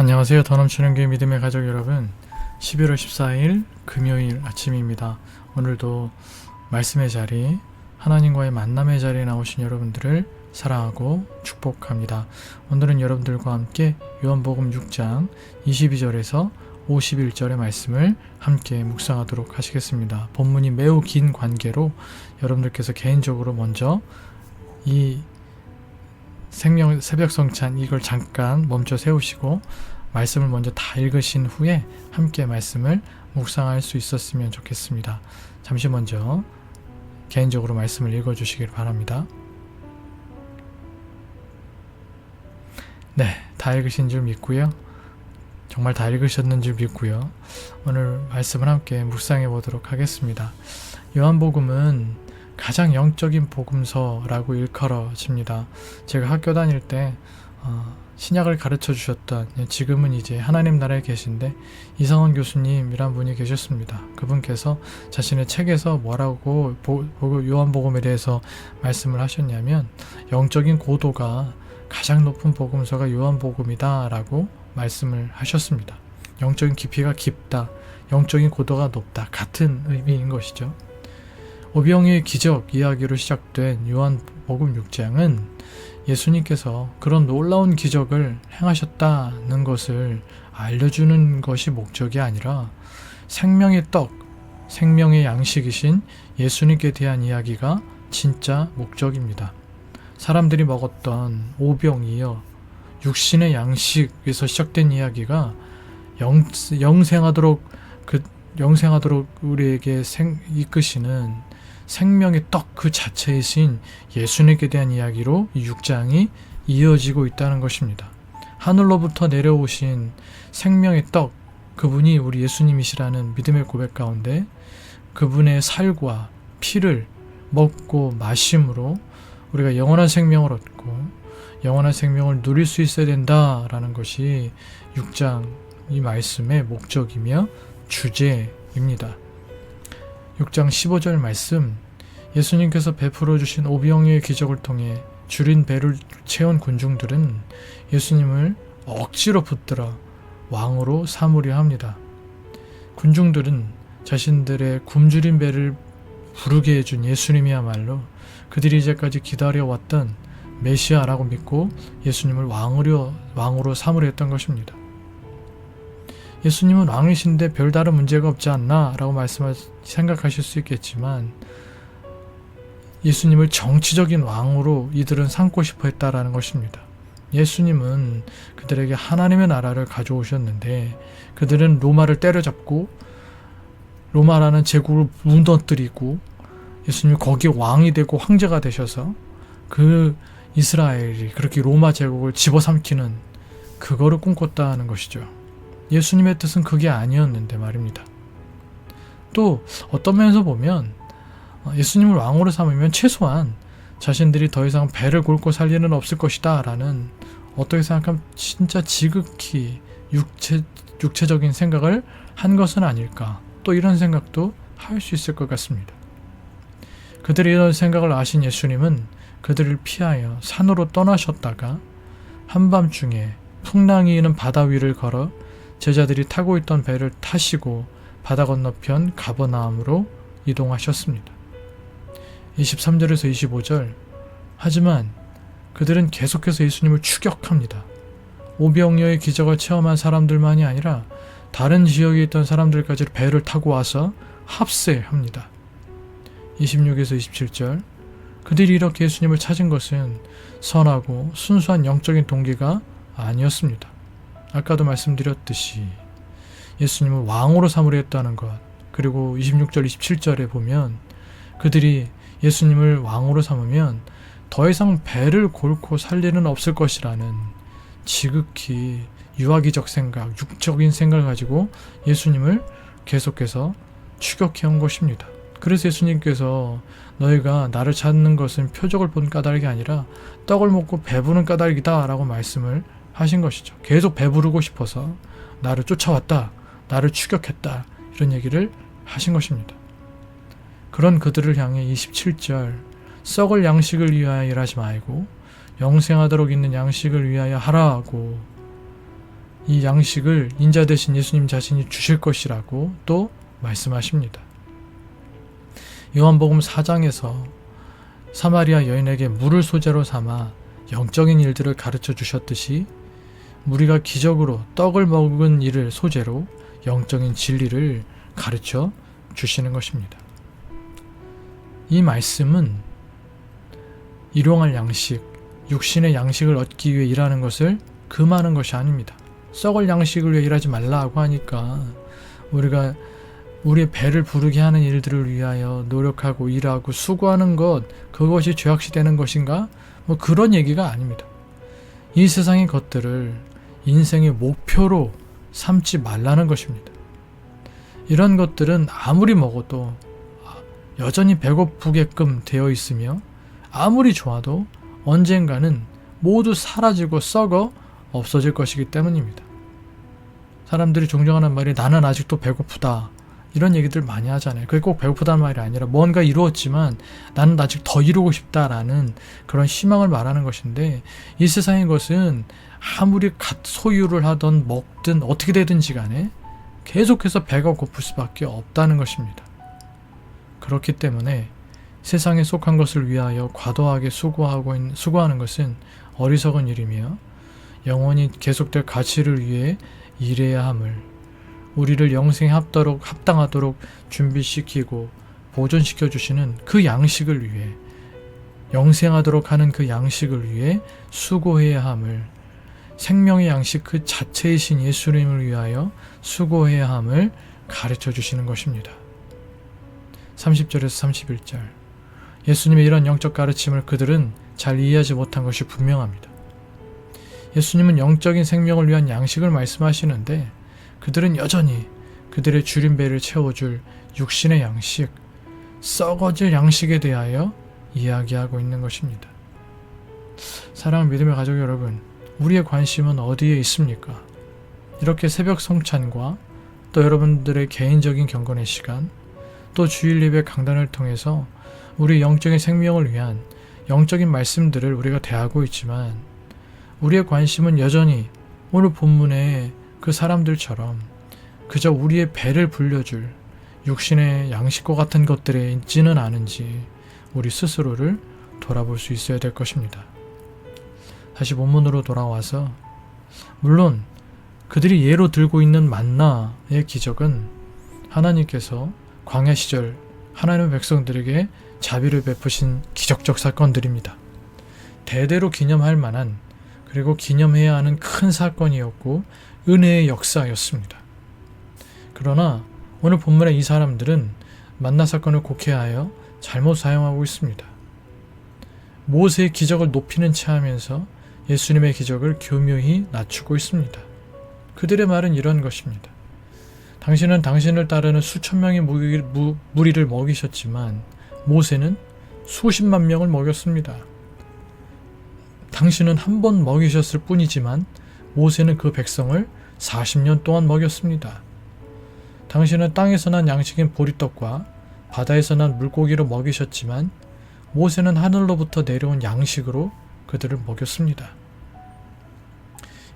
안녕하세요. 더 넘치는 교회 믿음의 가족 여러분. 11월 14일 금요일 아침입니다. 오늘도 말씀의 자리, 하나님과의 만남의 자리에 나오신 여러분들을 사랑하고 축복합니다. 오늘은 여러분들과 함께 요한복음 6장 22절에서 51절의 말씀을 함께 묵상하도록 하시겠습니다. 본문이 매우 긴 관계로 여러분들께서 개인적으로 먼저 이 생명 새벽 성찬 이걸 잠깐 멈춰 세우시고 말씀을 먼저 다 읽으신 후에 함께 말씀을 묵상할 수 있었으면 좋겠습니다. 잠시 먼저 개인적으로 말씀을 읽어 주시길 바랍니다. 네, 다 읽으신 줄 믿고요. 정말 다 읽으셨는 줄 믿고요. 오늘 말씀을 함께 묵상해 보도록 하겠습니다. 요한복음은 가장 영적인 복음서라고 일컬어집니다. 제가 학교 다닐 때 어, 신약을 가르쳐 주셨던 지금은 이제 하나님 나라에 계신데 이성원 교수님이란 분이 계셨습니다. 그분께서 자신의 책에서 뭐라고 보, 요한복음에 대해서 말씀을 하셨냐면 영적인 고도가 가장 높은 복음서가 요한복음이다라고 말씀을 하셨습니다. 영적인 깊이가 깊다, 영적인 고도가 높다 같은 의미인 것이죠. 오병이의 기적 이야기로 시작된 요한 복음 6장은 예수님께서 그런 놀라운 기적을 행하셨다는 것을 알려주는 것이 목적이 아니라 생명의 떡, 생명의 양식이신 예수님께 대한 이야기가 진짜 목적입니다. 사람들이 먹었던 오병이여 육신의 양식에서 시작된 이야기가 영, 영생하도록 그 영생하도록 우리에게 생, 이끄시는 생명의 떡 그 자체이신 예수님께 대한 이야기로 이 6장이 이어지고 있다는 것입니다. 하늘로부터 내려오신 생명의 떡 그분이 우리 예수님이시라는 믿음의 고백 가운데 그분의 살과 피를 먹고 마심으로 우리가 영원한 생명을 얻고 영원한 생명을 누릴 수 있어야 된다라는 것이 6장 이 말씀의 목적이며 주제입니다. 6장 15절 말씀 예수님께서 베풀어 주신 오병이의 기적을 통해 줄인 배를 채운 군중들은 예수님을 억지로 붙들어 왕으로 삼으려 합니다. 군중들은 자신들의 굶주린 배를 부르게 해준 예수님이야말로 그들이 이제까지 기다려왔던 메시아라고 믿고 예수님을 왕으로, 왕으로 삼으려 했던 것입니다. 예수님은 왕이신데 별다른 문제가 없지 않나 라고 말씀하 생각하실 수 있겠지만 예수님을 정치적인 왕으로 이들은 삼고 싶어 했다라는 것입니다. 예수님은 그들에게 하나님의 나라를 가져오셨는데 그들은 로마를 때려잡고 로마라는 제국을 무너뜨리고 예수님이 거기 왕이 되고 황제가 되셔서 그 이스라엘이 그렇게 로마 제국을 집어삼키는 그거를 꿈꿨다는 것이죠. 예수님의 뜻은 그게 아니었는데 말입니다. 또 어떤 면에서 보면 어, 예수님을 왕으로 삼으면 최소한 자신들이 더 이상 배를 곪고 살 일은 없을 것이다 라는 어떻게 생각하면 진짜 지극히 육체, 육체적인 생각을 한 것은 아닐까 또 이런 생각도 할 수 있을 것 같습니다. 그들이 이런 생각을 아신 예수님은 그들을 피하여 산으로 떠나셨다가 한밤중에 풍랑이 있는 바다 위를 걸어 제자들이 타고 있던 배를 타시고 바다 건너편 가버나움으로 이동하셨습니다. 23절에서 25절 하지만 그들은 계속해서 예수님을 추격합니다. 오병이어의 기적을 체험한 사람들만이 아니라 다른 지역에 있던 사람들까지 배를 타고 와서 합세합니다. 26에서 27절 그들이 이렇게 예수님을 찾은 것은 선하고 순수한 영적인 동기가 아니었습니다. 아까도 말씀드렸듯이 예수님을 왕으로 삼으려 했다는 것 그리고 26절 27절에 보면 그들이 예수님을 왕으로 삼으면 더 이상 배를 골고 살 일은 없을 것이라는 지극히 유아기적 생각, 육적인 생각을 가지고 예수님을 계속해서 추격해 온 것입니다. 그래서 예수님께서 너희가 나를 찾는 것은 표적을 본 까닭이 아니라 떡을 먹고 배부른 까닭이다 라고 말씀을 하신 것이죠. 계속 배부르고 싶어서 나를 쫓아왔다. 나를 추격했다. 이런 얘기를 하신 것입니다. 그런 그들을 향해 27절 썩을 양식을 위하여 일하지 말고 영생하도록 있는 양식을 위하여 하라고 이 양식을 인자 대신 예수님 자신이 주실 것이라고 또 말씀하십니다. 요한복음 4장에서 사마리아 여인에게 물을 소재로 삼아 영적인 일들을 가르쳐 주셨듯이 우리가 기적으로 떡을 먹은 일을 소재로 영적인 진리를 가르쳐 주시는 것입니다. 이 말씀은 일용할 양식, 육신의 양식을 얻기 위해 일하는 것을 금하는 것이 아닙니다. 썩을 양식을 위해 일하지 말라고 하니까 우리가 우리의 배를 부르게 하는 일들을 위하여 노력하고 일하고 수고하는 것 그것이 죄악시 되는 것인가? 뭐 그런 얘기가 아닙니다. 이 세상의 것들을 인생의 목표로 삼지 말라는 것입니다. 이런 것들은 아무리 먹어도 여전히 배고프게끔 되어 있으며 아무리 좋아도 언젠가는 모두 사라지고 썩어 없어질 것이기 때문입니다. 사람들이 종종 하는 말이 나는 아직도 배고프다. 이런 얘기들 많이 하잖아요. 그게 꼭 배고프다는 말이 아니라 뭔가 이루었지만 나는 아직 더 이루고 싶다라는 그런 희망을 말하는 것인데 이 세상의 것은 아무리 갓 소유를 하던 먹든 어떻게 되든지 간에 계속해서 배가 고플 수밖에 없다는 것입니다. 그렇기 때문에 세상에 속한 것을 위하여 과도하게 수고하고 있는, 수고하는 것은 어리석은 일이며 영원히 계속될 가치를 위해 일해야 함을 우리를 영생에 합도록, 합당하도록 준비시키고 보존시켜 주시는 그 양식을 위해 영생하도록 하는 그 양식을 위해 수고해야 함을 생명의 양식 그 자체이신 예수님을 위하여 수고해야 함을 가르쳐 주시는 것입니다. 30절에서 31절. 예수님의 이런 영적 가르침을 그들은 잘 이해하지 못한 것이 분명합니다. 예수님은 영적인 생명을 위한 양식을 말씀하시는데 그들은 여전히 그들의 줄인 배를 채워줄 육신의 양식, 썩어질 양식에 대하여 이야기하고 있는 것입니다. 사랑 믿음의 가족 여러분, 우리의 관심은 어디에 있습니까? 이렇게 새벽 성찬과 또 여러분들의 개인적인 경건의 시간, 또 주일 예배 강단을 통해서 우리 영적인 생명을 위한 영적인 말씀들을 우리가 대하고 있지만 우리의 관심은 여전히 오늘 본문의 그 사람들처럼 그저 우리의 배를 불려줄 육신의 양식과 같은 것들에 있지는 않은지 우리 스스로를 돌아볼 수 있어야 될 것입니다. 다시 본문으로 돌아와서 물론 그들이 예로 들고 있는 만나의 기적은 하나님께서 광야 시절 하나님의 백성들에게 자비를 베푸신 기적적 사건들입니다. 대대로 기념할 만한 그리고 기념해야 하는 큰 사건이었고 은혜의 역사였습니다. 그러나 오늘 본문의 이 사람들은 만나 사건을 곡해하여 잘못 사용하고 있습니다. 모세의 기적을 높이는 채 하면서 예수님의 기적을 교묘히 낮추고 있습니다. 그들의 말은 이런 것입니다. 당신은 당신을 따르는 수천 명의 무리를 먹이셨지만 모세는 수십만 명을 먹였습니다. 당신은 한 번 먹이셨을 뿐이지만 모세는 그 백성을 40년 동안 먹였습니다. 당신은 땅에서 난 양식인 보리떡과 바다에서 난 물고기로 먹이셨지만 모세는 하늘로부터 내려온 양식으로 그들을 먹였습니다.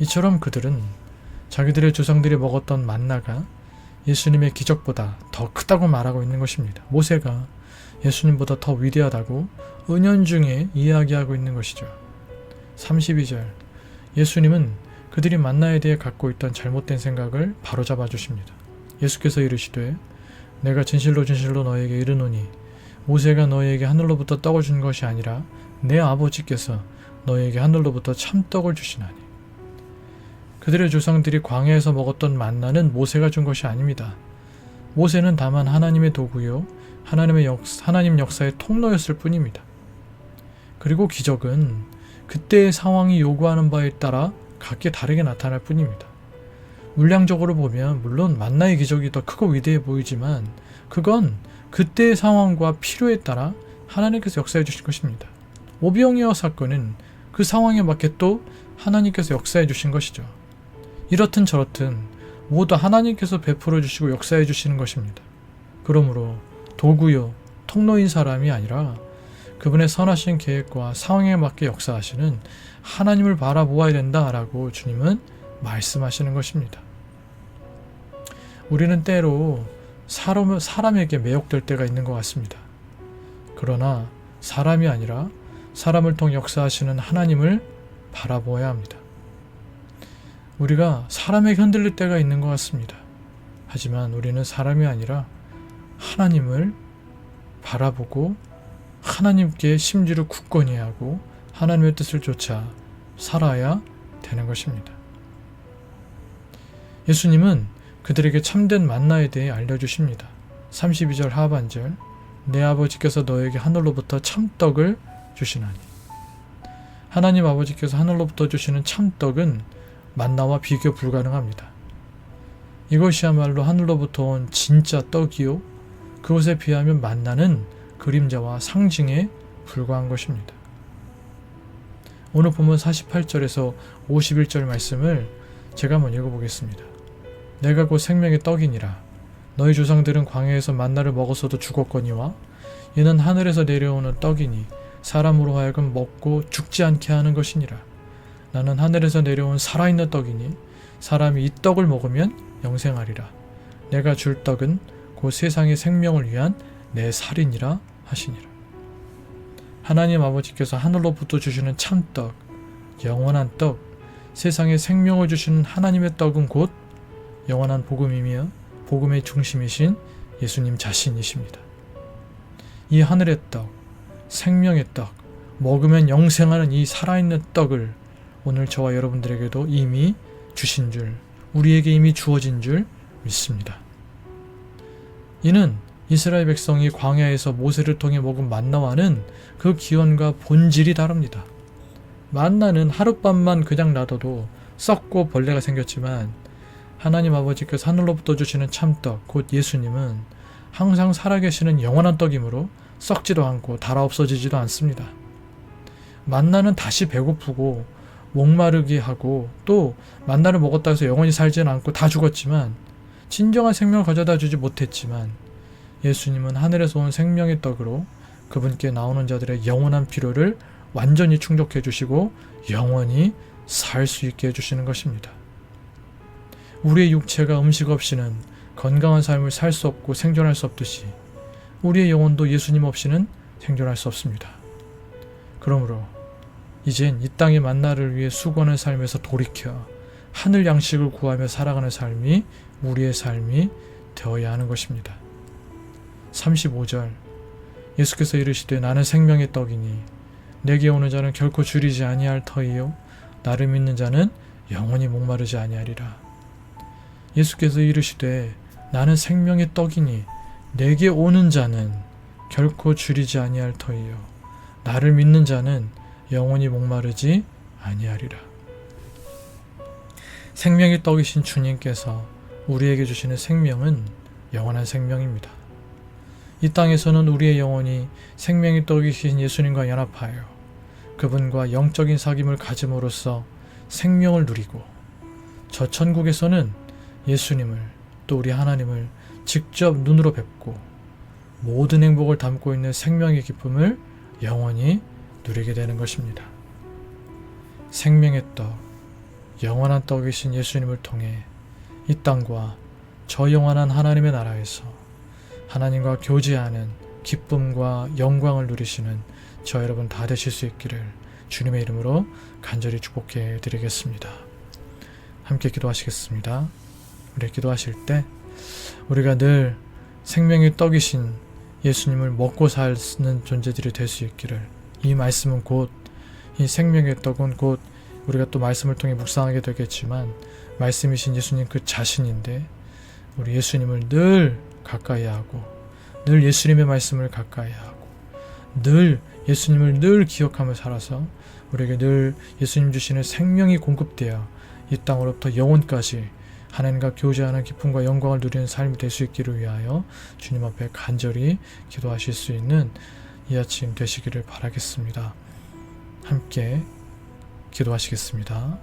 이처럼 그들은 자기들의 조상들이 먹었던 만나가 예수님의 기적보다 더 크다고 말하고 있는 것입니다. 모세가 예수님보다 더 위대하다고 은연중에 이야기하고 있는 것이죠. 32절 예수님은 그들이 만나에 대해 갖고 있던 잘못된 생각을 바로잡아 주십니다. 예수께서 이르시되 내가 진실로 진실로 너에게 이르노니 모세가 너에게 하늘로부터 떡을 준 것이 아니라 내 아버지께서 너에게 하늘로부터 참떡을 주시나니 그들의 조상들이 광야에서 먹었던 만나는 모세가 준 것이 아닙니다. 모세는 다만 하나님의 도구요 하나님의 역, 하나님 역사의 통로였을 뿐입니다. 그리고 기적은 그때의 상황이 요구하는 바에 따라 각기 다르게 나타날 뿐입니다. 물량적으로 보면 물론 만나의 기적이 더 크고 위대해 보이지만 그건 그때의 상황과 필요에 따라 하나님께서 역사해 주신 것입니다. 오병이어 사건은 그 상황에 맞게 또 하나님께서 역사해 주신 것이죠. 이렇든 저렇든 모두 하나님께서 베풀어 주시고 역사해 주시는 것입니다. 그러므로 도구요, 통로인 사람이 아니라 그분의 선하신 계획과 상황에 맞게 역사하시는 하나님을 바라보아야 된다라고 주님은 말씀하시는 것입니다. 우리는 때로 사람, 사람에게 매혹될 때가 있는 것 같습니다. 그러나 사람이 아니라 사람을 통해 역사하시는 하나님을 바라보아야 합니다. 우리가 사람에게 흔들릴 때가 있는 것 같습니다. 하지만 우리는 사람이 아니라 하나님을 바라보고 하나님께 심지를 굳건히 하고 하나님의 뜻을 쫓아 살아야 되는 것입니다. 예수님은 그들에게 참된 만나에 대해 알려주십니다. 32절 하반절 내 아버지께서 너에게 하늘로부터 참떡을 주시나니 하나님 아버지께서 하늘로부터 주시는 참떡은 만나와 비교 불가능합니다. 이것이야말로 하늘로부터 온 진짜 떡이요 그것에 비하면 만나는 그림자와 상징에 불과한 것입니다. 오늘 본문 48절에서 51절 말씀을 제가 한번 읽어보겠습니다. 내가 곧 생명의 떡이니라. 너희 조상들은 광야에서 만나를 먹었어도 죽었거니와 이는 하늘에서 내려오는 떡이니 사람으로 하여금 먹고 죽지 않게 하는 것이니라. 나는 하늘에서 내려온 살아있는 떡이니 사람이 이 떡을 먹으면 영생하리라. 내가 줄 떡은 곧 세상의 생명을 위한 내 살이니라 하시니라. 하나님 아버지께서 하늘로부터 주시는 참떡, 영원한 떡, 세상에 생명을 주시는 하나님의 떡은 곧 영원한 복음이며 복음의 중심이신 예수님 자신이십니다. 이 하늘의 떡, 생명의 떡, 먹으면 영생하는 이 살아있는 떡을 오늘 저와 여러분들에게도 이미 주신 줄, 우리에게 이미 주어진 줄 믿습니다. 이는 이스라엘 백성이 광야에서 모세를 통해 먹은 만나와는 그 기원과 본질이 다릅니다. 만나는 하룻밤만 그냥 놔둬도 썩고 벌레가 생겼지만 하나님 아버지께서 하늘로부터 주시는 참떡, 곧 예수님은 항상 살아계시는 영원한 떡이므로 썩지도 않고 달아 없어지지도 않습니다. 만나는 다시 배고프고 목마르게 하고 또 만나를 먹었다 해서 영원히 살지는 않고 다 죽었지만 진정한 생명을 가져다 주지 못했지만 예수님은 하늘에서 온 생명의 떡으로 그분께 나오는 자들의 영원한 필요를 완전히 충족해 주시고 영원히 살 수 있게 해주시는 것입니다. 우리의 육체가 음식 없이는 건강한 삶을 살 수 없고 생존할 수 없듯이 우리의 영혼도 예수님 없이는 생존할 수 없습니다. 그러므로 이젠 이 땅의 만나를 위해 수고하는 삶에서 돌이켜 하늘 양식을 구하며 살아가는 삶이 우리의 삶이 되어야 하는 것입니다. 35절 예수께서 이르시되 나는 생명의 떡이니 내게 오는 자는 결코 줄이지 아니할 터이요 나를 믿는 자는 영원히 목마르지 아니하리라. 예수께서 이르시되 나는 생명의 떡이니 내게 오는 자는 결코 줄이지 아니할 터이요 나를 믿는 자는 영원히 목마르지 아니하리라. 생명의 떡이신 주님께서 우리에게 주시는 생명은 영원한 생명입니다. 이 땅에서는 우리의 영혼이 생명의 떡이신 예수님과 연합하여 그분과 영적인 사귐을 가짐으로써 생명을 누리고 저 천국에서는 예수님을 또 우리 하나님을 직접 눈으로 뵙고 모든 행복을 담고 있는 생명의 기쁨을 영원히 누리게 되는 것입니다. 생명의 떡, 영원한 떡이신 예수님을 통해 이 땅과 저 영원한 하나님의 나라에서 하나님과 교제하는 기쁨과 영광을 누리시는 저 여러분 다 되실 수 있기를 주님의 이름으로 간절히 축복해 드리겠습니다. 함께 기도하시겠습니다. 우리 기도하실 때 우리가 늘 생명의 떡이신 예수님을 먹고 사는 존재들이 될 수 있기를 이 말씀은 곧 이 생명의 떡은 곧 우리가 또 말씀을 통해 묵상하게 되겠지만 말씀이신 예수님 그 자신인데 우리 예수님을 늘 가까이 하고 늘 예수님의 말씀을 가까이 하고 늘 예수님을 늘 기억하며 살아서 우리에게 늘 예수님 주시는 생명이 공급되어 이 땅으로부터 영혼까지 하나님과 교제하는 기쁨과 영광을 누리는 삶이 될 수 있기를 위하여 주님 앞에 간절히 기도하실 수 있는 이 아침 되시기를 바라겠습니다. 함께 기도하시겠습니다.